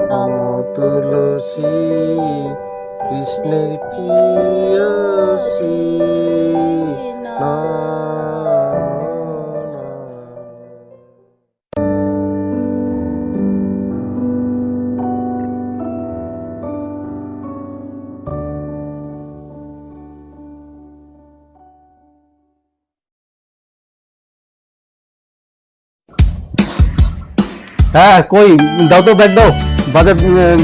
নম তুলসী কৃষ্ণের প্রিয়সী হ্যাঁ কই? দাও তো ব্যাগ দাও। বাজার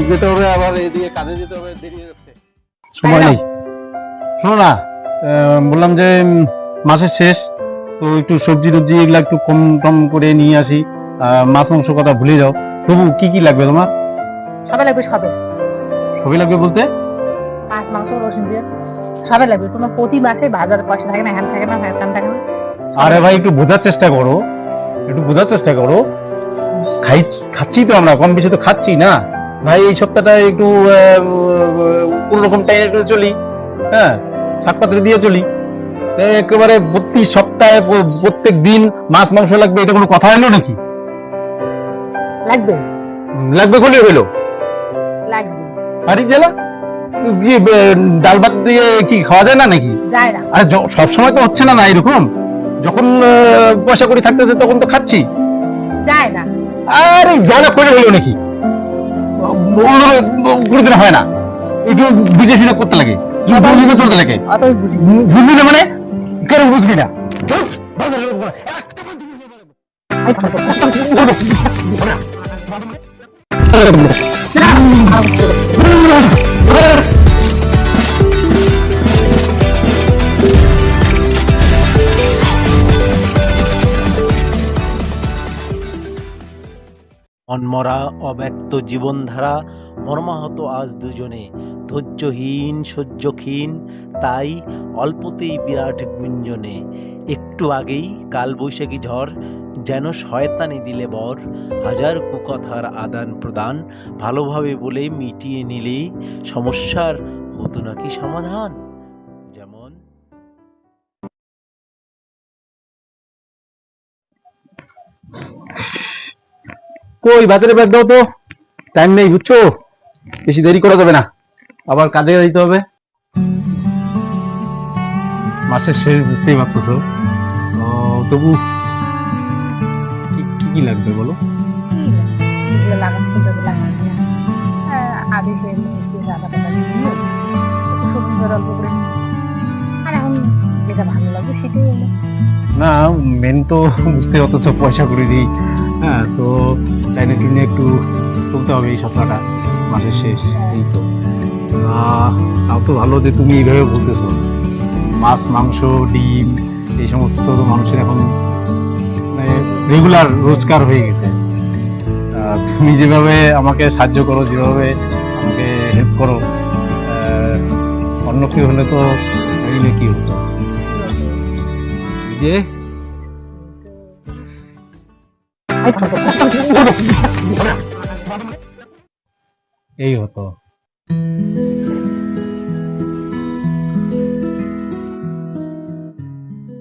যেতে হবে আবার এদিকে কাজে যেতে হবে দেরি হয়ে যাচ্ছে। সময় নেই। শোনো না বললাম যে মাসের শেষ তো একটু সবজি টবজি এগুলা একটু কম কম করে নিয়ে আসি। মাছ মাংস কথা ভুলে যাও। তবু কি কি লাগবে তোমার? সবে লাগবে সবে। সবই লাগবে বলতে? মাছ মাংস রসুন দিয়ে। সবে লাগবে। তোমার প্রতি মাসে বাজার পয়সা থাকে না হ্যান থাকে না হ্যান থাকে না। আরে ভাই একটু বোঝার চেষ্টা করো। একটু বোঝার চেষ্টা করো। খাই খাচ্ছি তো আমরা কম বেশি তো খাচ্ছি না। ভাই এই সপ্তাহটা একটু কোন রকম টাইমে একটু চলি হ্যাঁ? শাকপাত্র দিয়ে চলি। একেবারে প্রতি সপ্তাহে প্রত্যেক দিন মাছ মাংস লাগবে এটা কোনো কথা হলো নাকি? লাগবে। লাগবে করলে হইল লাগবে। আরে জেলা কি ডাল ভাত দিয়ে কি খাওয়া যায় না নাকি? আর সবসময় তো হচ্ছে না না এরকম। যখন পয়সা করি থাকতেছে তখন তো খাচ্ছি। যায় না। আরে জানা করে হলো নাকি? কোনোদিন হয় না। একটু বুঝে শুনে করতে লাগে। একটু চলতে লাগে। বুঝলি না মানে কেন বুঝলি না? মনমরা অব্যক্ত জীবনধারা, মর্মাহত আজ দুজনে। ধৈর্যহীন, সহ্যক্ষীণ, তাই অল্পতেই বিরাট গুঞ্জনে। একটু আগেই কালবৈশাখী ঝড়, যেন শয়তানি দিলে বর, হাজার কুকথার আদান প্রদান, ভালোভাবে বলে মিটিয়ে নিলেই সমস্যার হতো নাকি সমাধান? যেমন কই বাজারে ব্যাগ দাও তো। টাইম নেই বুঝছ? বেশি দেরি করা যাবে না। আবার কাজে যেতে হবে। মাসের শেষ বুঝতেই পারতেছো। তবু কি কি লাগবে বলো? আদেশে অল্প করে আর এখন যেটা ভালো লাগবে সেটাই না মেন তো বুঝতে অথচ পয়সা করে দিই। হ্যাঁ তো টাইনে টুনে একটু চলতে হবে এই সপ্তাহটা, মাসের শেষ, এই তো। তাও তো ভালো যে তুমি এইভাবে বলতেছো। মাছ, মাংস, ডিম, এই সমস্ত তো মানুষের এখন মানে রেগুলার রোজগার হয়ে গেছে। তুমি যেভাবে আমাকে সাহায্য করো, যেভাবে আমাকে হেল্প করো অন্য কেউ হলে তো ভাবিলে কি হতো? যে এই হতো